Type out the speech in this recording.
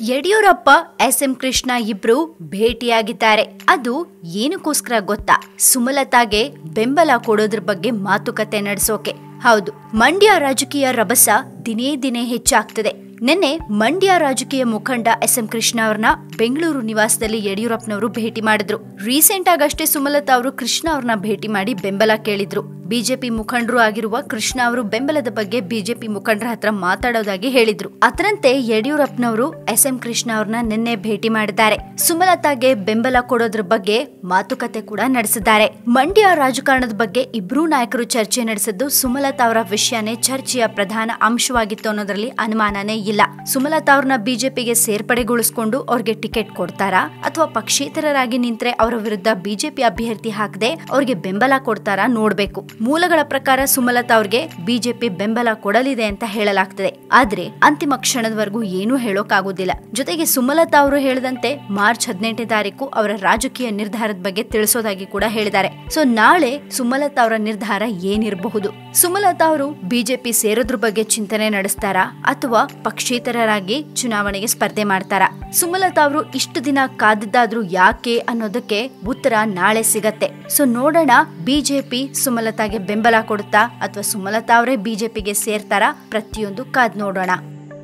Yediyurappa S M Krishna ಇಬ್ರು ಭೇಟಿಯಾಗಿದ್ದಾರೆ. ಅದು ಏನಕ್ಕೋಸ್ಕರ ಗೊತ್ತಾ? ಸುಮಲತಾಗೆ ಬೆಂಬಲ ಕೊಡೋದ್ರ ಬಗ್ಗೆ ಮಾತುಕತೆ ನಡೆಸೋಕೆ. ಹೌದು, ಮಂಡ್ಯ ರಾಜಕೀಯ ರಭಸ ದಿನೇ ದಿನೇ ಹೆಚ್ಚಾಗ್ತದೆ. ನಿನ್ನೆ ಮಂಡ್ಯ ರಾಜಕೀಯ ಮುಖಂಡ ಎಸ್ ಎಂ ಕೃಷ್ಣ ಅವ್ರನ್ನ ಬೆಂಗಳೂರು ನಿವಾಸದಲ್ಲಿ ಯಡಿಯೂರಪ್ಪನವರು ಭೇಟಿ ಮಾಡಿದ್ರು. ರೀಸೆಂಟ್ ಆಗಷ್ಟೇ ಸುಮಲತಾ ಅವರು ಕೃಷ್ಣ ಅವ್ರನ್ನ ಭೇಟಿ ಮಾಡಿ ಬೆಂಬಲ ಕೇಳಿದ್ರು. ಬಿಜೆಪಿ ಮುಖಂಡರು ಆಗಿರುವ ಕೃಷ್ಣ ಅವರು ಬೆಂಬಲದ ಬಗ್ಗೆ ಬಿಜೆಪಿ ಮುಖಂಡರ ಹತ್ರ ಮಾತಾಡೋದಾಗಿ ಹೇಳಿದ್ರು. ಅದರಂತೆ ಯಡಿಯೂರಪ್ಪನವರು ಎಸ್ ಎಂ ಕೃಷ್ಣ ಅವ್ರನ್ನ ನಿನ್ನೆ ಭೇಟಿ ಮಾಡಿದ್ದಾರೆ. ಸುಮಲತಾಗೆ ಬೆಂಬಲ ಕೊಡೋದ್ರ ಬಗ್ಗೆ ಮಾತುಕತೆ ಕೂಡ ನಡೆಸಿದ್ದಾರೆ. ಮಂಡ್ಯ ರಾಜಕಾರಣದ ಬಗ್ಗೆ ಇಬ್ರೂ ನಾಯಕರು ಚರ್ಚೆ ನಡೆಸಿದ್ದು ಸುಮಲತಾ ಅವರ ವಿಷಯನೇ ಚರ್ಚೆಯ ಪ್ರಧಾನ ಅಂಶವಾಗಿತ್ತು ಅನ್ನೋದ್ರಲ್ಲಿ ಅನುಮಾನನೇ ಇಲ್ಲ. ಸುಮಲತಾ ಅವ್ರನ್ನ ಬಿಜೆಪಿಗೆ ಸೇರ್ಪಡೆಗೊಳಿಸಿಕೊಂಡು ಅವ್ರಿಗೆ ಟಿಕೆಟ್ ಕೊಡ್ತಾರಾ? ಅಥವಾ ಪಕ್ಷೇತರರಾಗಿ ನಿಂತ್ರೆ ಅವರ ವಿರುದ್ಧ ಬಿಜೆಪಿ ಅಭ್ಯರ್ಥಿ ಹಾಕದೆ ಅವ್ರಿಗೆ ಬೆಂಬಲ ಕೊಡ್ತಾರಾ ನೋಡ್ಬೇಕು. ಮೂಲಗಳ ಪ್ರಕಾರ ಸುಮಲತಾ ಅವ್ರಿಗೆ ಬಿಜೆಪಿ ಬೆಂಬಲ ಕೊಡಲಿದೆ ಅಂತ ಹೇಳಲಾಗ್ತದೆ. ಆದ್ರೆ ಅಂತಿಮ ಕ್ಷಣದವರೆಗೂ ಏನೂ ಹೇಳೋಕಾಗೋದಿಲ್ಲ. ಜೊತೆಗೆ ಸುಮಲತಾ ಅವರು ಹೇಳಿದಂತೆ ಮಾರ್ಚ್ ಹದಿನೆಂಟನೇ ತಾರೀಕು ಅವರ ರಾಜಕೀಯ ನಿರ್ಧಾರದ ಬಗ್ಗೆ ತಿಳಿಸೋದಾಗಿ ಕೂಡ ಹೇಳಿದ್ದಾರೆ. ಸೊ ನಾಳೆ ಸುಮಲತಾ ಅವರ ನಿರ್ಧಾರ ಏನಿರಬಹುದು? ಸುಮಲತಾ ಅವರು ಬಿಜೆಪಿ ಸೇರೋದ್ರ ಬಗ್ಗೆ ಚಿಂತನೆ ನಡೆಸ್ತಾರಾ ಅಥವಾ ಪಕ್ಷೇತರರಾಗಿ ಚುನಾವಣೆಗೆ ಸ್ಪರ್ಧೆ ಮಾಡ್ತಾರಾ? ಸುಮಲತಾ ಅವರು ಇಷ್ಟು ದಿನ ಕಾದಿದ್ದಾದ್ರೂ ಯಾಕೆ ಅನ್ನೋದಕ್ಕೆ ಉತ್ತರ ನಾಳೆ ಸಿಗತ್ತೆ. ಸೊ ನೋಡೋಣ ಬಿಜೆಪಿ ಸುಮಲತಾಗೆ ಬೆಂಬಲ ಕೊಡುತ್ತಾ, ಅಥವಾ ಸುಮಲತಾ ಅವರೇ ಬಿಜೆಪಿಗೆ ಸೇರ್ತಾರಾ? ಪ್ರತಿಯೊಂದು ಕಾದ್ ನೋಡೋಣ.